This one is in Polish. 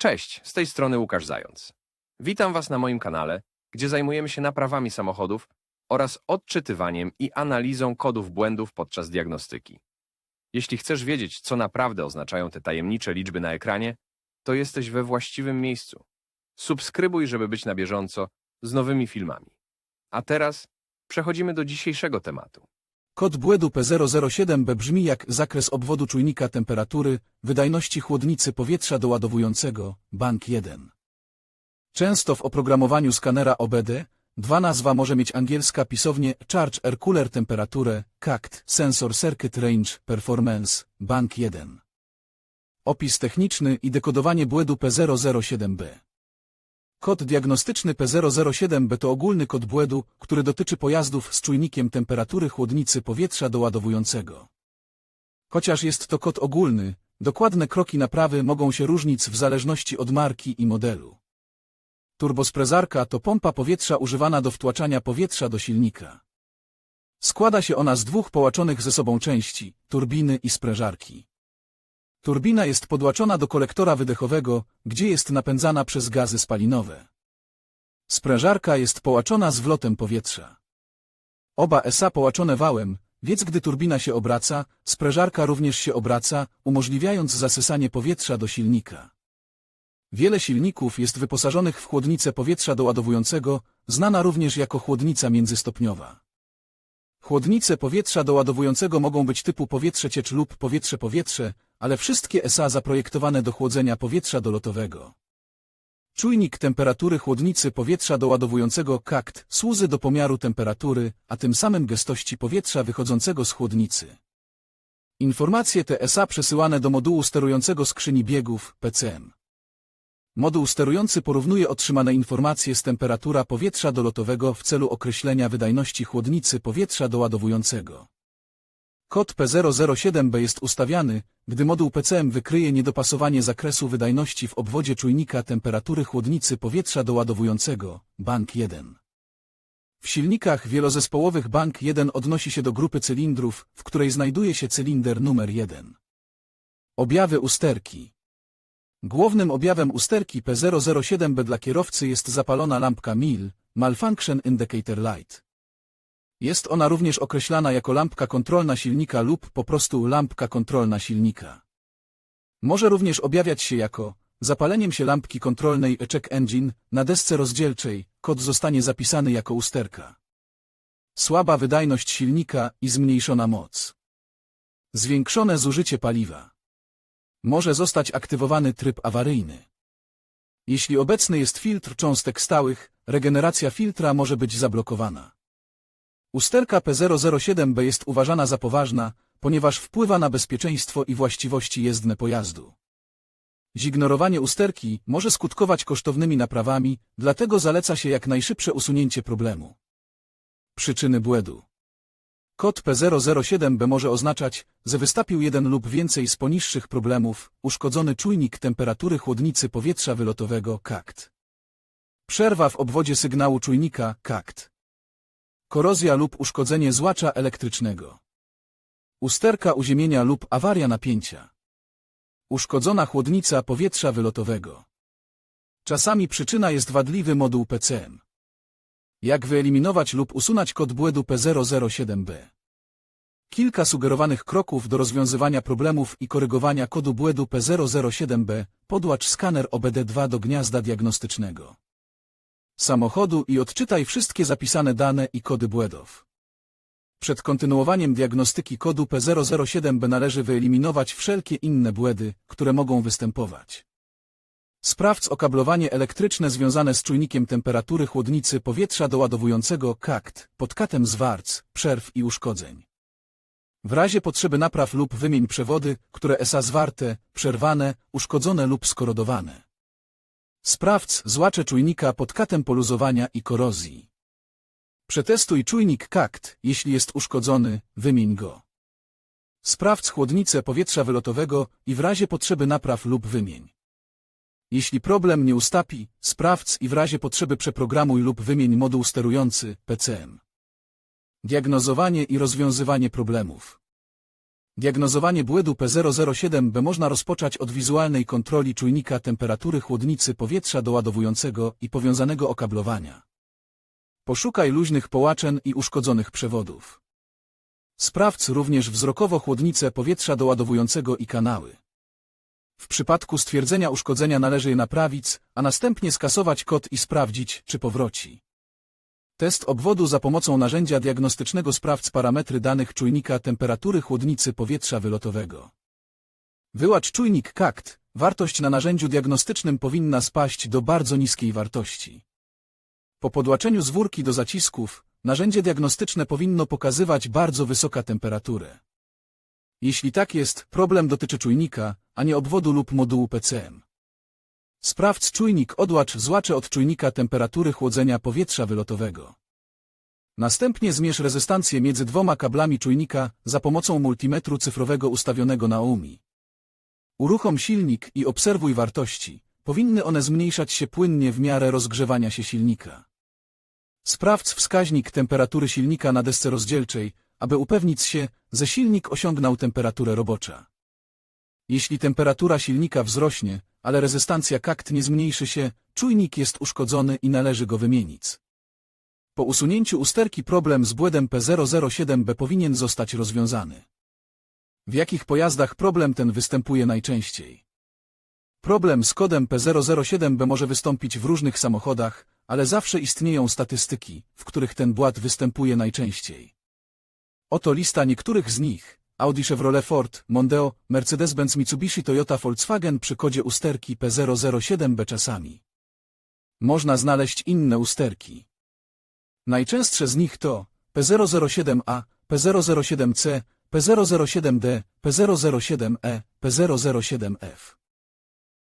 Cześć, z tej strony Łukasz Zając. Witam Was na moim kanale, gdzie zajmujemy się naprawami samochodów oraz odczytywaniem i analizą kodów błędów podczas diagnostyki. Jeśli chcesz wiedzieć, co naprawdę oznaczają te tajemnicze liczby na ekranie, to jesteś we właściwym miejscu. Subskrybuj, żeby być na bieżąco z nowymi filmami. A teraz przechodzimy do dzisiejszego tematu. Kod błędu P007B brzmi jak zakres obwodu czujnika temperatury, wydajności chłodnicy powietrza doładowującego, bank 1. Często w oprogramowaniu skanera OBD, dwa nazwa może mieć angielska pisownie Charge Air Cooler Temperaturę, CACT, Sensor Circuit Range, Performance, bank 1. Opis techniczny i dekodowanie błędu P007B. Kod diagnostyczny P007B to ogólny kod błędu, który dotyczy pojazdów z czujnikiem temperatury chłodnicy powietrza doładowującego. Chociaż jest to kod ogólny, dokładne kroki naprawy mogą się różnić w zależności od marki i modelu. Turbosprezarka to pompa powietrza używana do wtłaczania powietrza do silnika. Składa się ona z dwóch połączonych ze sobą części, turbiny i sprężarki. Turbina jest podłaczona do kolektora wydechowego, gdzie jest napędzana przez gazy spalinowe. Sprężarka jest połaczona z wlotem powietrza. Oba SA połaczone wałem, więc gdy turbina się obraca, sprężarka również się obraca, umożliwiając zasysanie powietrza do silnika. Wiele silników jest wyposażonych w chłodnicę powietrza doładowującego, znana również jako chłodnica międzystopniowa. Chłodnice powietrza doładowującego mogą być typu powietrze-ciecz lub powietrze-powietrze, ale wszystkie SA zaprojektowane do chłodzenia powietrza dolotowego. Czujnik temperatury chłodnicy powietrza doładowującego KACT służy do pomiaru temperatury, a tym samym gęstości powietrza wychodzącego z chłodnicy. Informacje te SA przesyłane do modułu sterującego skrzyni biegów PCM. Moduł sterujący porównuje otrzymane informacje z temperatura powietrza dolotowego w celu określenia wydajności chłodnicy powietrza doładowującego. Kod P007B jest ustawiany, gdy moduł PCM wykryje niedopasowanie zakresu wydajności w obwodzie czujnika temperatury chłodnicy powietrza doładowującego, bank 1. W silnikach wielozespołowych bank 1 odnosi się do grupy cylindrów, w której znajduje się cylinder numer 1. Objawy usterki Głównym objawem usterki P007B dla kierowcy jest zapalona lampka MIL, Malfunction Indicator Light. Jest ona również określana jako lampka kontrolna silnika lub po prostu lampka kontrolna silnika. Może również objawiać się jako zapaleniem się lampki kontrolnej Check Engine na desce rozdzielczej, kod zostanie zapisany jako usterka. Słaba wydajność silnika i zmniejszona moc. Zwiększone zużycie paliwa. Może zostać aktywowany tryb awaryjny. Jeśli obecny jest filtr cząstek stałych, regeneracja filtra może być zablokowana. Usterka P007B jest uważana za poważna, ponieważ wpływa na bezpieczeństwo i właściwości jezdne pojazdu. Zignorowanie usterki może skutkować kosztownymi naprawami, dlatego zaleca się jak najszybsze usunięcie problemu. Przyczyny błędu Kod P007B może oznaczać, że wystąpił jeden lub więcej z poniższych problemów, uszkodzony czujnik temperatury chłodnicy powietrza wylotowego KACT. Przerwa w obwodzie sygnału czujnika KACT. Korozja lub uszkodzenie złacza elektrycznego. Usterka uziemienia lub awaria napięcia. Uszkodzona chłodnica powietrza wylotowego. Czasami przyczyna jest wadliwy moduł PCM. Jak wyeliminować lub usunąć kod błędu P007B? Kilka sugerowanych kroków do rozwiązywania problemów i korygowania kodu błędu P007B, podłącz skaner OBD2 do gniazda diagnostycznego samochodu i odczytaj wszystkie zapisane dane i kody błędów. Przed kontynuowaniem diagnostyki kodu P007B należy wyeliminować wszelkie inne błędy, które mogą występować. Sprawdź okablowanie elektryczne związane z czujnikiem temperatury chłodnicy powietrza doładowującego KACT pod katem zwarc, przerw i uszkodzeń. W razie potrzeby napraw lub wymień przewody, które SA zwarte, przerwane, uszkodzone lub skorodowane. Sprawdź złacze czujnika pod katem poluzowania i korozji. Przetestuj czujnik KACT, jeśli jest uszkodzony, wymień go. Sprawdź chłodnicę powietrza wylotowego i w razie potrzeby napraw lub wymień. Jeśli problem nie ustapi, sprawdź i w razie potrzeby przeprogramuj lub wymień moduł sterujący PCM. Diagnozowanie i rozwiązywanie problemów. Diagnozowanie błędu P007B można rozpocząć od wizualnej kontroli czujnika temperatury chłodnicy powietrza doładowującego i powiązanego okablowania. Poszukaj luźnych połaczeń i uszkodzonych przewodów. Sprawdź również wzrokowo chłodnicę powietrza doładowującego i kanały. W przypadku stwierdzenia uszkodzenia należy je naprawić, a następnie skasować kod i sprawdzić, czy powróci. Test obwodu za pomocą narzędzia diagnostycznego sprawdź parametry danych czujnika temperatury chłodnicy powietrza wylotowego. Wyłacz czujnik KAKT. Wartość na narzędziu diagnostycznym powinna spaść do bardzo niskiej wartości. Po podłaczeniu zwórki do zacisków, narzędzie diagnostyczne powinno pokazywać bardzo wysoka temperaturę. Jeśli tak jest, problem dotyczy czujnika, a nie obwodu lub modułu PCM. Sprawdź czujnik odłacz złacze od czujnika temperatury chłodzenia powietrza wylotowego. Następnie zmierz rezystancję między dwoma kablami czujnika za pomocą multimetru cyfrowego ustawionego na UMI. Uruchom silnik i obserwuj wartości. Powinny one zmniejszać się płynnie w miarę rozgrzewania się silnika. Sprawdź wskaźnik temperatury silnika na desce rozdzielczej, aby upewnić się, że silnik osiągnął temperaturę robocza. Jeśli temperatura silnika wzrośnie, ale rezystancja kakt nie zmniejszy się, czujnik jest uszkodzony i należy go wymienić. Po usunięciu usterki problem z błędem P007B powinien zostać rozwiązany. W jakich pojazdach problem ten występuje najczęściej? Problem z kodem P007B może wystąpić w różnych samochodach, ale zawsze istnieją statystyki, w których ten błąd występuje najczęściej. Oto lista niektórych z nich. Audi Chevrolet Ford, Mondeo, Mercedes-Benz Mitsubishi Toyota Volkswagen przy kodzie usterki P007B czasami. Można znaleźć inne usterki. Najczęstsze z nich to P007A, P007C, P007D, P007E, P007F.